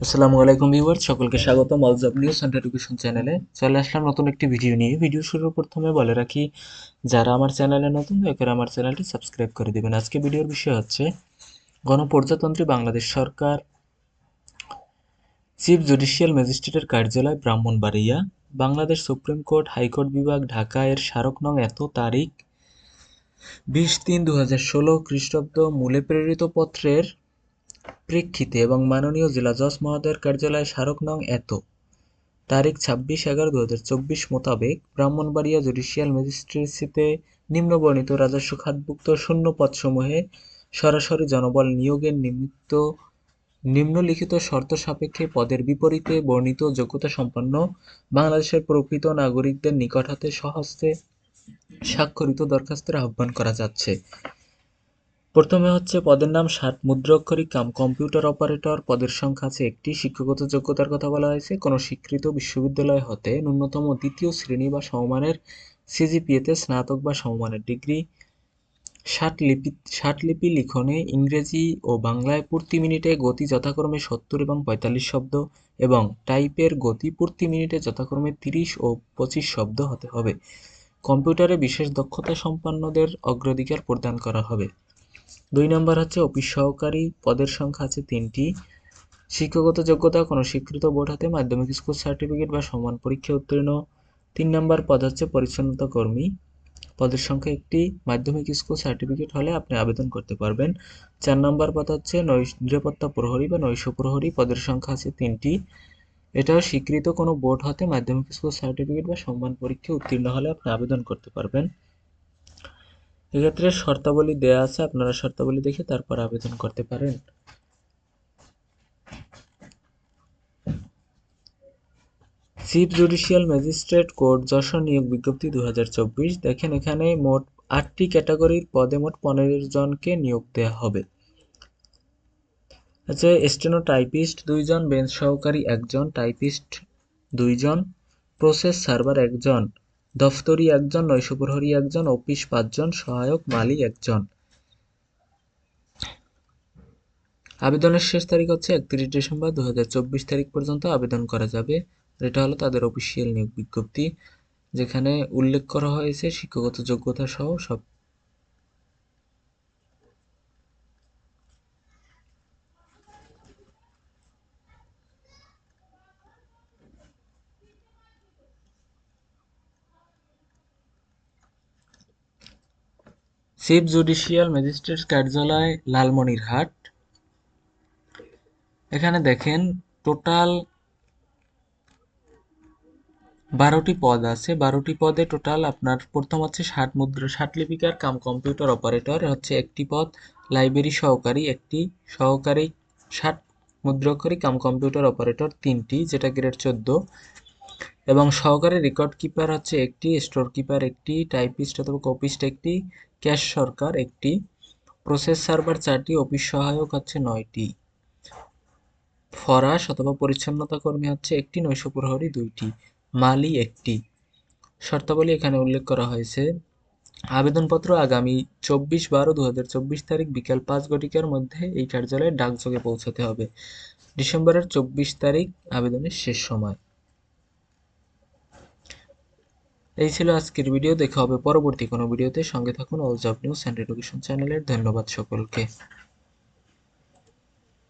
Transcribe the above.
আসসালামু আলাইকুম ভিউয়ার সকলকে স্বাগতম all job news and education চ্যানেলে চলে আসলাম নতুন একটি ভিডিও নিয়ে। ভিডিও শুরুর প্রথমে বলে রাখি, যারা আমার চ্যানেলে নতুন, দয়া করে আমার চ্যানেলটি সাবস্ক্রাইব করে দিবেন। আজকে ভিডিওর বিষয় হচ্ছে, গণপ্রজাতন্ত্রী বাংলাদেশ সরকার চিফ জুডিশিয়াল ম্যাজিস্ট্রেটের কার্যালয় Brahmanbaria, Bangladesh supreme court, high court বিভাগ, ঢাকা এর স্মারক নং এত তারিখ, বিশ তিন দু হাজার ষোলো খ্রিস্টাব্দ মূলে প্রেরিত পত্রের প্রেক্ষিতে এবং মাননীয় জেলা জজ মহোদয়ের কার্যালয় স্মারক নং এত। তারিখ ছাব্বিশ এগারো দু হাজার চব্বিশ মোতাবেক ব্রাহ্মণবাড়িয়া জুডিশিয়াল ম্যাজিস্ট্রেসিতে নিম্নবর্ণিত রাজস্ব খাতভুক্ত শূন্য পদসমূহে সরাসরি জনবল নিয়োগের নিমিত্ত নিম্নলিখিত শর্ত সাপেক্ষে পদের বিপরীতে বর্ণিত যোগ্যতা সম্পন্ন বাংলাদেশের প্রকৃত নাগরিকদের নিকট হতে স্বহস্তে স্বাক্ষরিত দরখাস্তের আহ্বান করা যাচ্ছে। প্রথমে হচ্ছে পদের নাম ষাট মুদ্রাক্ষরিক কাম। কম্পিউটার অপারেটর পদের সংখ্যা আছে একটি। শিক্ষাগত যোগ্যতার কথা বলা হয়েছে। কোনো স্বীকৃত বিশ্ববিদ্যালয় হতে ন্যূনতম দ্বিতীয় শ্রেণি বা সমমানের সিজিপিএতে স্নাতক বা সমমানের ডিগ্রি। ষাট লিপি ষাট লিপি লিখনে ইংরেজি ও বাংলায় প্রতি মিনিটে গতি যথাক্রমে সত্তর এবং পঁয়তাল্লিশ শব্দ এবং টাইপের গতি প্রতি মিনিটে যথাক্রমে তিরিশ ও পঁচিশ শব্দ হতে হবে। কম্পিউটারে বিশেষ দক্ষতা সম্পন্নদের অগ্রাধিকার প্রদান করা হবে। দুই নম্বর হচ্ছে অফিস সহকারী পদের সংখ্যা আছে তিনটি। শিক্ষাগত যোগ্যতা, কোনো স্বীকৃত বোর্ড হাতে, মাধ্যমিক স্কুল সার্টিফিকেট বা সমান পরীক্ষা উত্তীর্ণ। তিন নম্বর পদ হচ্ছে পরিচ্ছন্নতা কর্মী। পদের সংখ্যা একটি, মাধ্যমিক স্কুল সার্টিফিকেট হলে আপনি আবেদন করতে পারবেন। চার নম্বর পদ হচ্ছে নিরাপত্তা প্রহরী বা নৈশ প্রহরী, পদের সংখ্যা আছে তিনটি। এটাও স্বীকৃত কোনো বোর্ড হতে, মাধ্যমিক স্কুল সার্টিফিকেট বা সম্মান পরীক্ষা উত্তীর্ণ হলে আপনি আবেদন করতে পারবেন। এক্ষেত্রে শর্তাবলী দেয়া আছে, আপনারা শর্তাবলী দেখে তারপর আবেদন করতে পারেন। Chief judicial magistrate court Jessore নিয়োগ বিজ্ঞপ্তি দুহাজার চব্বিশ। দেখেন এখানে মোট আটটি ক্যাটাগরির পদে মোট পনেরো জনকে নিয়োগ দেওয়া হবে। আচ্ছা স্টেনো টাইপিস্ট দুইজন, বেঞ্চ সহকারী একজন, টাইপিস্ট দুইজন, প্রসেস সার্ভার একজন। দফতরি একজন নৈশ প্রহরী একজন, অফিস পাঁচজন, সহায়ক মালি একজন। আবেদনের শেষ তারিখ হচ্ছে একত্রিশ ডিসেম্বর দু হাজার চব্বিশ তারিখ পর্যন্ত আবেদন করা যাবে। এটা হলো তাদের অফিসিয়াল নিয়োগ বিজ্ঞপ্তি, যেখানে উল্লেখ করা হয়েছে শিক্ষাগত যোগ্যতা সহ সব চিফ জুডিশিয়াল ম্যাজিস্ট্রেট কার্যালয়, লালমনিরহাট। এখানে দেখেন, টোটাল বারোটি পদ আছে। বারোটি পদে টোটাল আপনার প্রথম হচ্ছে ষাট মুদ্রা, ষাট লিপিকার কাম কম্পিউটার অপারেটর, হচ্ছে একটি পদ, লাইব্রেরি সহকারী একটি, সহকারী ষাট মুদ্রাক্ষরী কাম কম্পিউটার অপারেটর তিনটি, যেটা গ্রেড চোদ্দ। এবং সহকারী রেকর্ড কিপার হচ্ছে একটি স্টোর কিপার একটি টাইপিস্ট অথবা কপিস্ট একটি ক্যাশ সরকার একটি প্রসেস সার্ভার চারটি অফিস সহায়ক হচ্ছে নয়টি। ফরাস অথবা পরিচ্ছন্নতা কর্মী হচ্ছে একটি নৈশ প্রহরী দুইটি, মালি একটি। শর্তাবলী এখানে উল্লেখ করা হয়েছে। আবেদনপত্র আগামী চব্বিশ বারো দু চব্বিশ তারিখ বিকাল পাঁচ ঘটিকার মধ্যে এই কার্যালয়ে ডাকযোগে পৌঁছাতে হবে। ডিসেম্বরের চব্বিশ তারিখ আবেদনের শেষ সময়। এই ছিল আজকের ভিডিও। দেখা হবে পরবর্তী কোনো ভিডিওতে। সঙ্গে থাকুন all job news and education চ্যানেলের ধন্যবাদ সকলকে।